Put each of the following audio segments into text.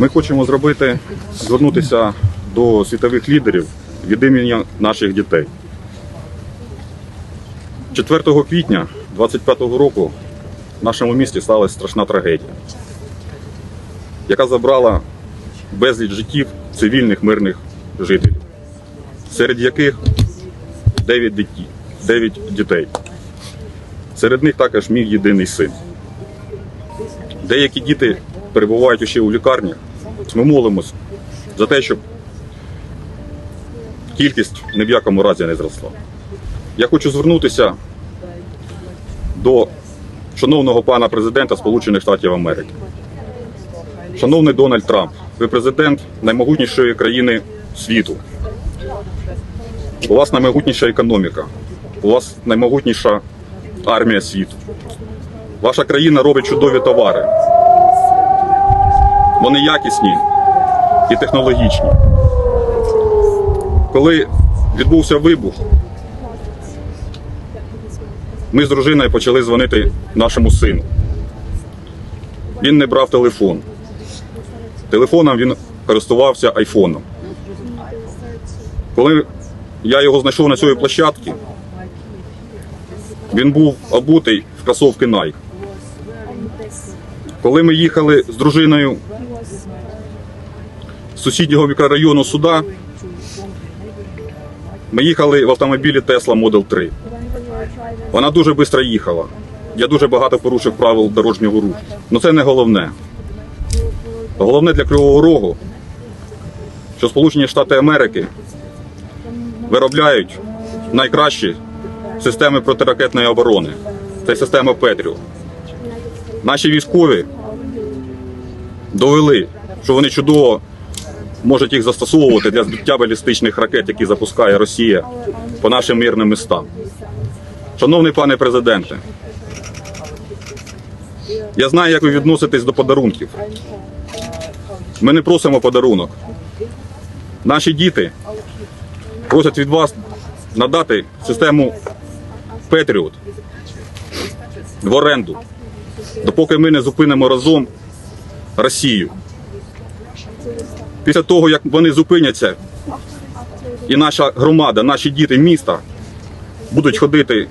Ми хочемо зробити, звернутися до світових лідерів від імені наших дітей. 4 квітня 25-го року в нашому місті сталася страшна трагедія, яка забрала безліч життів цивільних мирних жителів, серед яких 9 дітей. 9 дітей. Серед них також мій єдиний син. Деякі діти перебувають ще у лікарнях. Ми молимось за те, щоб кількість ні в якому разі не зросла. Я хочу звернутися до шановного пана президента Сполучених Штатів Америки. Шановний Дональд Трамп, ви президент наймогутнішої країни світу. У вас наймогутніша економіка, у вас наймогутніша армія світу. Ваша країна робить чудові товари. Вони якісні і технологічні. Коли відбувся вибух, ми з дружиною почали дзвонити нашому сину. Він не брав телефон. Телефоном він користувався айфоном. Коли я його знайшов на цій площадці, він був обутий в кросовки Nike. Коли ми їхали з дружиною з сусіднього мікрорайону сюди, ми їхали в автомобілі Tesla Model 3. Вона дуже швидко їхала. Я дуже багато порушив правил дорожнього руху. Ну це не головне. Головне для Кривого Рогу, що Сполучені Штати Америки виробляють найкращі системи протиракетної оборони. Це система Петріо. Наші військові довели, що вони чудово можуть їх застосовувати для збиття балістичних ракет, які запускає Росія по нашим мирним містам. Шановний пане президенте, я знаю, як ви відноситесь до подарунків. Ми не просимо подарунок. Наші діти просять від вас надати систему Петріот в оренду, допоки ми не зупинимо разом Росію. Після того, як вони зупиняться, і наша громада, наші діти міста будуть ходити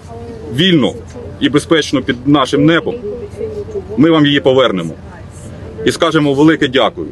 вільно і безпечно під нашим небом, ми вам її повернемо. І скажемо велике дякую.